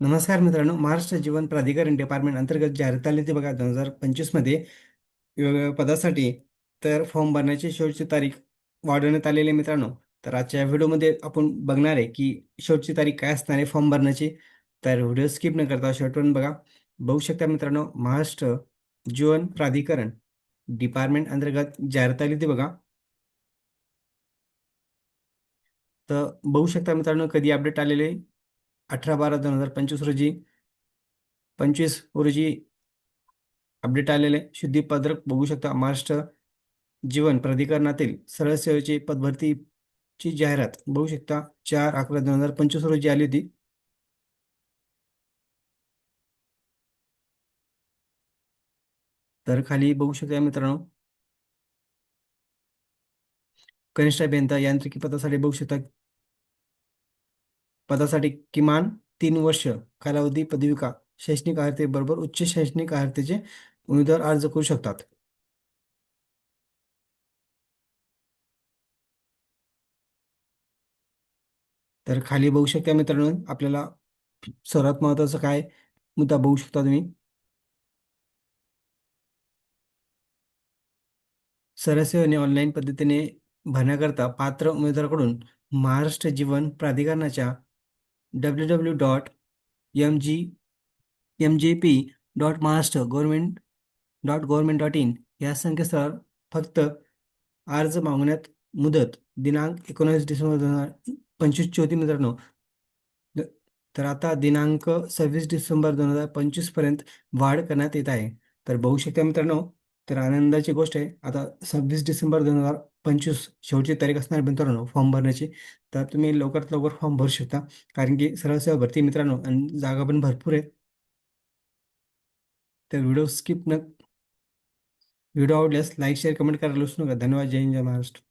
नमस्कार मित्रांनो महाराष्ट्र जीवन प्राधिकरण डिपार्टमेंट अंतर्गत जाहीर आली होती बघा दोन हजार पंचवीसमध्ये वेगवेगळ्या पदासाठी तर फॉर्म भरण्याची शेवटची तारीख वाढवण्यात आलेली आहे मित्रांनो. तर आजच्या व्हिडिओमध्ये आपण बघणार आहे की शेवटची तारीख काय असणार आहे फॉर्म भरण्याची. तर व्हिडिओ स्किप न करता शेवटपर्यंत बघा. बघू शकता मित्रांनो महाराष्ट्र जीवन प्राधिकरण डिपार्टमेंट अंतर्गत जाहिरात आली ती बघा. तर बघू शकता मित्रांनो कधी अपडेट आलेले अठरा बारा दोन हजार पंचवीस रोजी पंचवीस रोजी अपडेट आलेले शुद्धीपत्रक बघू शकता. महाराष्ट्र जीवन प्राधिकरणातील सरळ सेवेची पदभरतीची जाहिरात बघू शकता. चार अकरा दोन हजार पंचवीस रोजी आली होती. तर खाली बघू शकता मित्रांनो. कनिष्ठा बेंता यांत्रिकी पदासाठी बघू शकता. पदासाठी किमान तीन वर्ष कालावधी पदविका शैक्षणिक अर्हते बरोबर उच्च शैक्षणिक अर्हतेचे उमेदवार अर्ज करू शकतात. तर खाली बघू शकता मित्रांनो आपल्याला सर्वात महत्वाचं काय मुद्दा बघू शकता तुम्ही? सरसेवेने ऑनलाईन पद्धतीने भरण्याकरता पात्र उमेदवाराकडून महाराष्ट्र जीवन प्राधिकरणाच्या W W dot M G M J P dot Maharashtra government dot government dot in या संकेतस्थळावर फक्त अर्ज मागण्यात मुदत दिनांक एकोणीस डिसेंबर दोन हजार पंचवीस चौथी मित्रांनो. तर आता दिनांक सव्वीस डिसेंबर दोन हजार पंचवीसपर्यंत वाढ करण्यात येत आहे. तर बघू शकता मित्रांनो तर आनंदाची गोष्ट आहे. आता सव्वीस डिसेंबर दोन हजार पंचवीस शेवटची तारीख असणार मित्रांनो फॉर्म भरण्याची. तर तुम्ही लवकरात लवकर फॉर्म भरू शकता. कारण की सरळ सेवा भरती मित्रांनो आणि जागा पण भरपूर आहेत तर व्हिडिओ स्किप न व्हिडिओ आवडल्यास लाईक शेअर कमेंट करायला विसरू नका. धन्यवाद. जय हिंद जय महाराष्ट्र.